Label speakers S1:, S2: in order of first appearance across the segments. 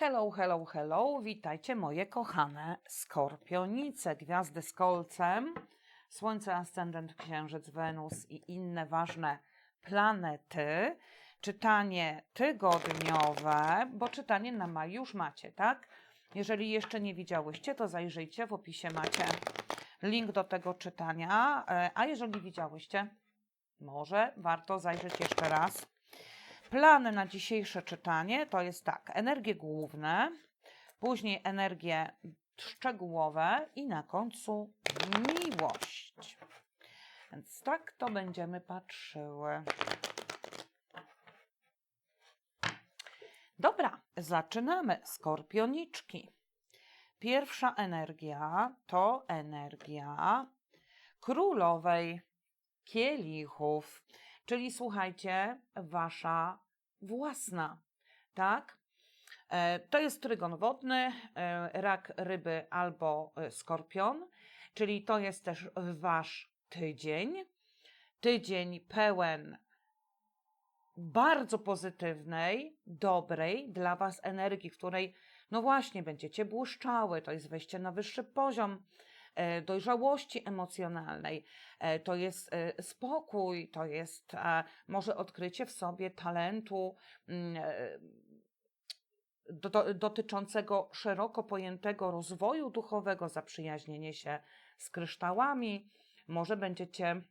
S1: Hello, hello, hello. Witajcie moje kochane skorpionice, gwiazdy z kolcem, Słońce, Ascendent, Księżyc, Wenus i inne ważne planety. Czytanie tygodniowe, bo czytanie na maj już macie, tak? Jeżeli jeszcze nie widziałyście, to zajrzyjcie, w opisie macie link do tego czytania. E, A jeżeli widziałyście, może warto zajrzeć jeszcze raz. Plany na dzisiejsze czytanie to jest tak: energie główne, później energie szczegółowe i na końcu miłość. Więc tak to będziemy patrzyły. Dobra, zaczynamy. Skorpioniczki. Pierwsza energia to energia królowej kielichów, czyli słuchajcie, wasza własna, tak? E, To jest trygon wodny, e, rak, ryby albo e, skorpion, czyli to jest też wasz tydzień. Tydzień pełen bardzo pozytywnej, dobrej dla Was energii, w której, no właśnie, będziecie błyszczały, to jest wejście na wyższy poziom dojrzałości emocjonalnej, e, to jest e, spokój, to jest e, może odkrycie w sobie talentu mm, e, do, do, dotyczącego szeroko pojętego rozwoju duchowego, zaprzyjaźnienie się z kryształami, może będziecie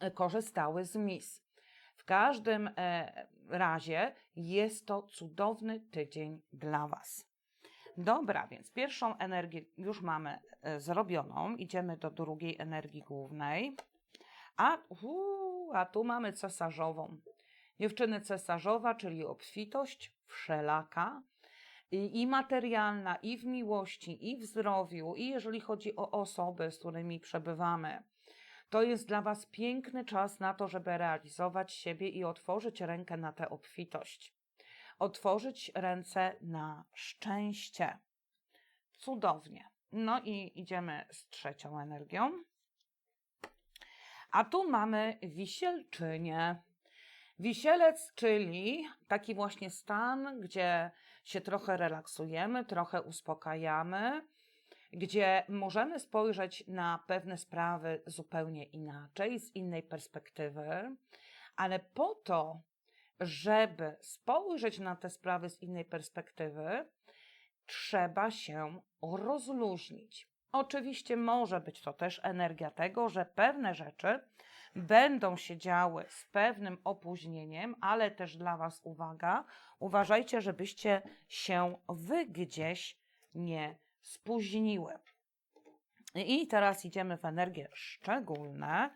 S1: e, korzystały z mis. W każdym e, razie jest to cudowny tydzień dla Was. Dobra, więc pierwszą energię już mamy e, zrobioną. Idziemy do drugiej energii głównej. A, uu, a tu mamy cesarzową. Dziewczyny cesarzowa, czyli obfitość wszelaka i, i materialna, i w miłości, i w zdrowiu, i jeżeli chodzi o osoby, z którymi przebywamy. To jest dla Was piękny czas na to, żeby realizować siebie i otworzyć rękę na tę obfitość. Otworzyć ręce na szczęście. Cudownie. No i idziemy z trzecią energią. A tu mamy wisielczynię. Wisielec, czyli taki właśnie stan, gdzie się trochę relaksujemy, trochę uspokajamy, gdzie możemy spojrzeć na pewne sprawy zupełnie inaczej, z innej perspektywy, ale po to, żeby spojrzeć na te sprawy z innej perspektywy, trzeba się rozluźnić. Oczywiście może być to też energia tego, że pewne rzeczy będą się działy z pewnym opóźnieniem, ale też dla Was uwaga, uważajcie, żebyście się wy gdzieś nie spóźniły. I teraz idziemy w energie szczególne,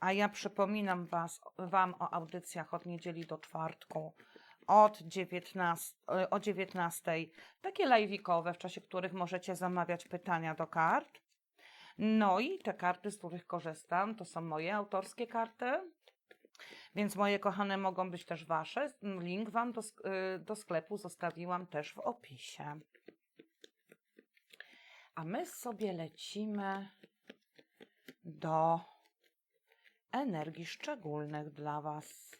S1: a ja przypominam was, Wam o audycjach od niedzieli do czwartku od 19, e, o 19, takie live'ikowe, w czasie których możecie zamawiać pytania do kart. No i te karty, z których korzystam, to są moje autorskie karty, więc moje kochane mogą być też Wasze. Link Wam do, y, do sklepu zostawiłam też w opisie. A my sobie lecimy do energii szczególnych dla Was.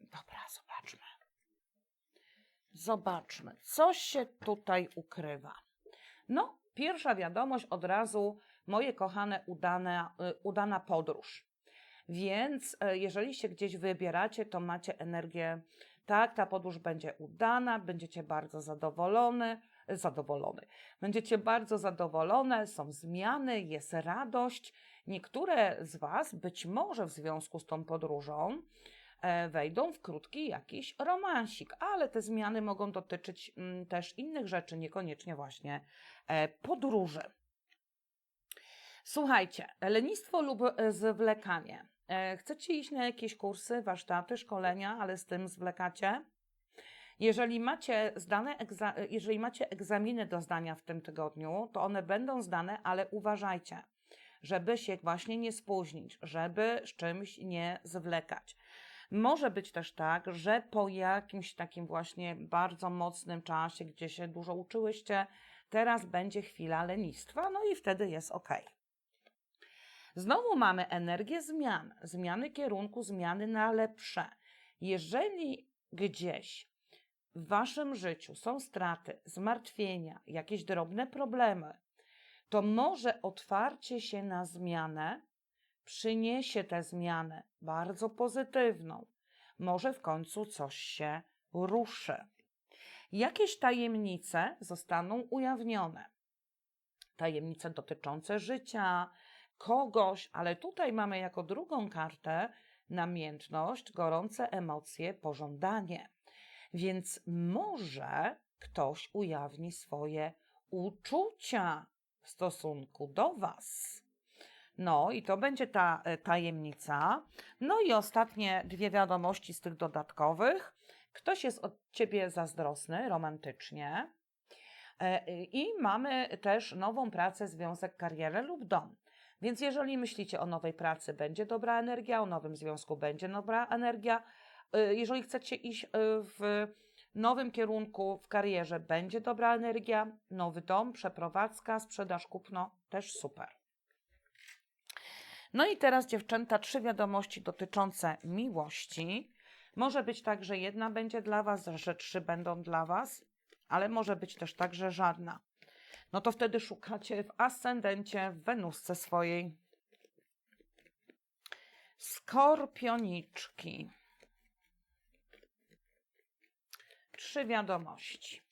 S1: Dobra, zobaczmy. Zobaczmy, co się tutaj ukrywa. No, pierwsza wiadomość od razu, moje kochane, udana, y, udana podróż. Więc e, jeżeli się gdzieś wybieracie, to macie energię, tak, ta podróż będzie udana, będziecie bardzo zadowolony, zadowolony. Będziecie bardzo zadowolone, są zmiany, jest radość. Niektóre z Was być może w związku z tą podróżą e, wejdą w krótki jakiś romansik, ale te zmiany mogą dotyczyć mm, też innych rzeczy, niekoniecznie właśnie e, podróży. Słuchajcie, lenistwo lub e, zwlekanie. Chcecie iść na jakieś kursy, warsztaty, szkolenia, ale z tym zwlekacie? Jeżeli macie, zdane jeżeli macie egzaminy do zdania w tym tygodniu, to one będą zdane, ale uważajcie, żeby się właśnie nie spóźnić, żeby z czymś nie zwlekać. Może być też tak, że po jakimś takim właśnie bardzo mocnym czasie, gdzie się dużo uczyłyście, teraz będzie chwila lenistwa, no i wtedy jest ok. Znowu mamy energię zmian, zmiany kierunku, zmiany na lepsze. Jeżeli gdzieś w waszym życiu są straty, zmartwienia, jakieś drobne problemy, to może otwarcie się na zmianę przyniesie tę zmianę bardzo pozytywną. Może w końcu coś się ruszy. Jakieś tajemnice zostaną ujawnione. Tajemnice dotyczące życia, kogoś, ale tutaj mamy jako drugą kartę namiętność, gorące emocje, pożądanie. Więc może ktoś ujawni swoje uczucia w stosunku do Was. No i to będzie ta e, tajemnica. No i ostatnie dwie wiadomości z tych dodatkowych. Ktoś jest od Ciebie zazdrosny romantycznie. E, I mamy też nową pracę, związek, karierę lub dom. Więc jeżeli myślicie o nowej pracy, będzie dobra energia, o nowym związku będzie dobra energia. E, jeżeli chcecie iść w nowym kierunku w karierze, będzie dobra energia. Nowy dom, przeprowadzka, sprzedaż, kupno też super. No i teraz dziewczęta, trzy wiadomości dotyczące miłości. Może być tak, że jedna będzie dla Was, że trzy będą dla Was, ale może być też tak, że żadna. No to wtedy szukacie w ascendencie, w Wenusce swojej. Skorpioniczki. Trzy wiadomości.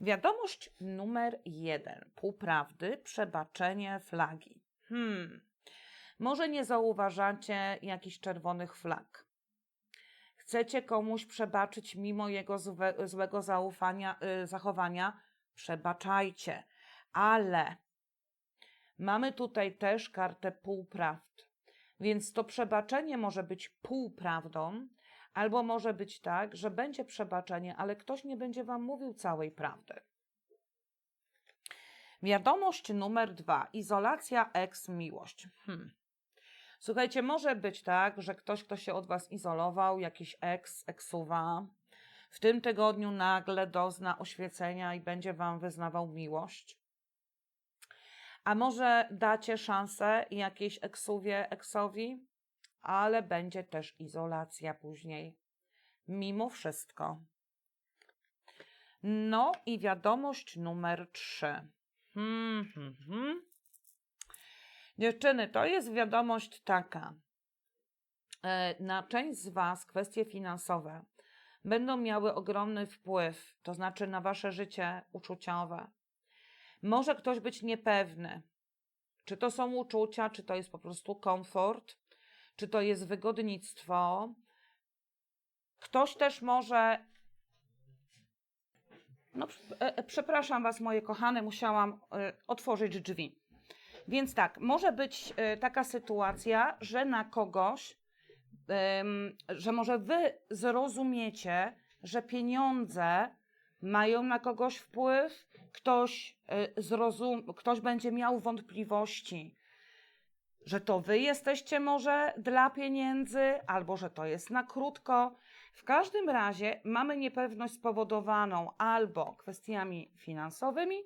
S1: Wiadomość numer jeden. Półprawdy, przebaczenie flagi. Hmm. Może nie zauważacie jakichś czerwonych flag. Chcecie komuś przebaczyć mimo jego złe, złego zaufania, y, zachowania? Przebaczajcie. Ale mamy tutaj też kartę półprawd. Więc to przebaczenie może być półprawdą, Albo może być tak, że będzie przebaczenie, ale ktoś nie będzie wam mówił całej prawdy. Wiadomość numer dwa. Izolacja ex miłość. Hmm. Słuchajcie, może być tak, że ktoś, kto się od was izolował, jakiś ex, eksuwa, w tym tygodniu nagle dozna oświecenia i będzie wam wyznawał miłość. A może dacie szansę jakiejś eksuwie, eksowi, ale będzie też izolacja później. Mimo wszystko. No i wiadomość numer trzy. Hmm, hmm, hmm. Dziewczyny, to jest wiadomość taka. E, na część z Was kwestie finansowe będą miały ogromny wpływ, to znaczy na Wasze życie uczuciowe. Może ktoś być niepewny, czy to są uczucia, czy to jest po prostu komfort, czy to jest wygodnictwo. Ktoś też może. No, e, e, przepraszam Was, moje kochane, musiałam e, otworzyć drzwi. Więc tak, może być taka sytuacja, że na kogoś, że może Wy zrozumiecie, że pieniądze mają na kogoś wpływ, ktoś, zrozum, ktoś będzie miał wątpliwości, że to wy jesteście może dla pieniędzy, albo że to jest na krótko. W każdym razie mamy niepewność spowodowaną albo kwestiami finansowymi,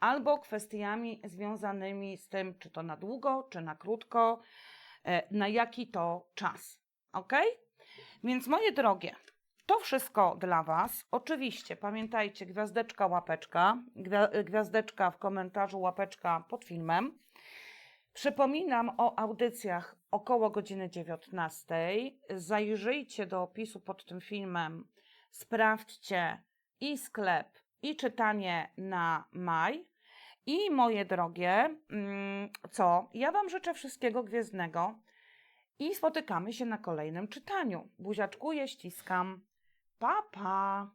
S1: albo kwestiami związanymi z tym, czy to na długo, czy na krótko, e, na jaki to czas. Ok? Więc moje drogie, to wszystko dla Was. Oczywiście pamiętajcie, gwiazdeczka, łapeczka, gwiazdeczka w komentarzu, łapeczka pod filmem. Przypominam o audycjach około godziny 19. Zajrzyjcie do opisu pod tym filmem, sprawdźcie i sklep, i czytanie na maj. I moje drogie, mm, co? Ja Wam życzę wszystkiego gwiezdnego i spotykamy się na kolejnym czytaniu. Buziaczkuję, ściskam. Pa, pa!